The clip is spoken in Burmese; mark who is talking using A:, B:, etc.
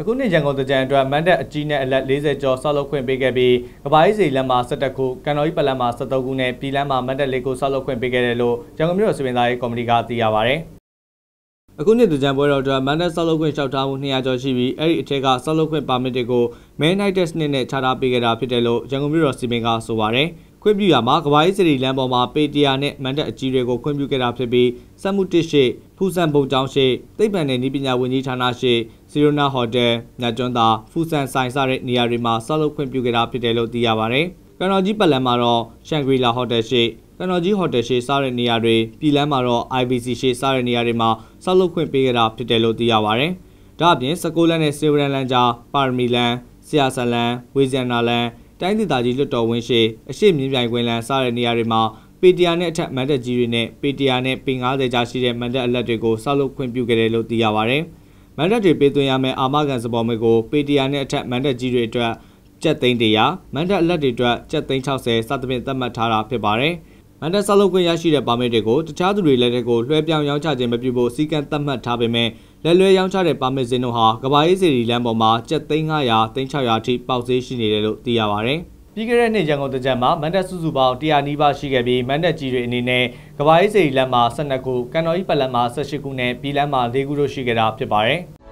A: အခုနှစ်ရန်ကုန်တကြံအတွက်မန်တက်အကြီးနဲ့အလက်40ကျော်ဆောက်လုပ်ခွင့်ပေးခဲ့ပြီးကဘာရေးစီလမ်းမှာ17ခုကန်တော်ကြီးပလန်မှာ73ခုနဲ့ပြည်လမ်းမှာမန်တက်၄ခုဆောက်လုပ်ခွင့်ပေးခဲ့တယ်လို့ရန်ကုန်မြို့စပင်သားရေးကော်မတီကသိရပါဗျ။အခုနှစ်တကြံပွဲတော်အတွက်မန်တက်ဆောက်လုပ်ခွင့်လျှောက်ထားမှု200ကျော်ရှိပြီးအဲ့ဒီအထက်ကဆောက်လုပ်ခွင့်ပါမစ်တွေကိုမဲနိုင်တက်စနစ်နဲ့ချထားပေးခဲ့တာဖြစ်တယ်လို့ရန်ကုန်မြို့တော်စီမံကဆိုပါရယ်။ ခွင့်ပြုရမှာကဘာရေးစရီလမ်းပေါ်မှာပေတရာနဲ့မန်တက်အကြီးတွေကိုခွင့်ပြုခဲ့တာဖြစ်ပြီးစက်မှုတစ်ရှိဖူဆန်ပုံကျောင်းရှိသိပ္ပံနဲ့နည်းပညာဝန်ကြီးဌာနရှိစီရိုနာဟိုတယ်ညကျွန်းသာဖူဆန်ဆိုင်စတဲ့နေရာတွေမှာဆောက်လုပ်ခွင့်ပြုခဲ့တာဖြစ်တယ်လို့သိရပါတယ်။ကန်တော်ကြီးပတ်လမ်းမှာတော့ရှန်ဂရီလာဟိုတယ်ရှိကန်တော်ကြီးဟိုတယ်ရှိစားတဲ့နေရာတွေပြည်လမ်းမှာတော့ IBC ရှိစားတဲ့နေရာတွေမှာဆောက်လုပ်ခွင့်ပေးခဲ့တာဖြစ်တယ်လို့သိရပါတယ်။ဒါအပြင်စကိုလန်နဲ့စေဝရန်လန်ကြားပါရမီလန်ဆရာဆလန်ဝေဇန်နာလန် တိုင်းဒေသကြီးလွတ်တော်ဝင်းရှိအရှိမြင်းပြိုင်ကွင်းလန်းစတဲ့နေရာတွေမှာပေတရာနဲ့အထက်မန်တက်ကြီးတွေနဲ့ပေတရာနဲ့ပေ90ကြားရှိတဲ့မန်တက်အလက်တွေကိုဆောက်လုပ်ခွင့်ပြုခဲ့တယ်လို့သိရပါဗျ။မန်တက်တွေပေးသွင်းရမယ့်အာမခံစပေါ်မွေကိုပေတရာနဲ့အထက်မန်တက်ကြီးတွေအတွက်ကျပ်သိန်းတရာမန်တက်အလက်တွေအတွက်ကျပ်သိန်း60စသဖြင့်သတ်မှတ်ထားတာဖြစ်ပါတယ်။မန်တက်ဆောက်လုပ်ခွင့်ရရှိတဲ့ပါမစ်တွေကိုတခြားသူတွေလက်ထက်ကိုလွှဲပြောင်းရောင်းချခြင်းမပြုဖို့စီကံသတ်မှတ်ထားပေမဲ့ လက်လွဲရောင်းချတဲ့ပါမစ်စင်းတို့ဟာကဘာရေးစီရီလမ်းပေါ်မှာကျပ်သိန်း900သိန်း600အထိပေါက်ဈေးရှိနေတယ်လို့သိရပါဗျ။ပြီးခဲ့တဲ့နှစ်ရန်ကုန်တကြံမှာမန်တက်စုစုပေါင်း100နီးပါးရှိခဲ့ပြီးမန်တက်ကြီးတွေအနေနဲ့ကဘာရေးစီလမ်းမှာ12ခုကန်တော်ကြီးပတ်လမ်းမှာ18ခုနဲ့ပြည်လမ်းမှာ4ခုတို့ရှိခဲ့တာဖြစ်ပါတယ်။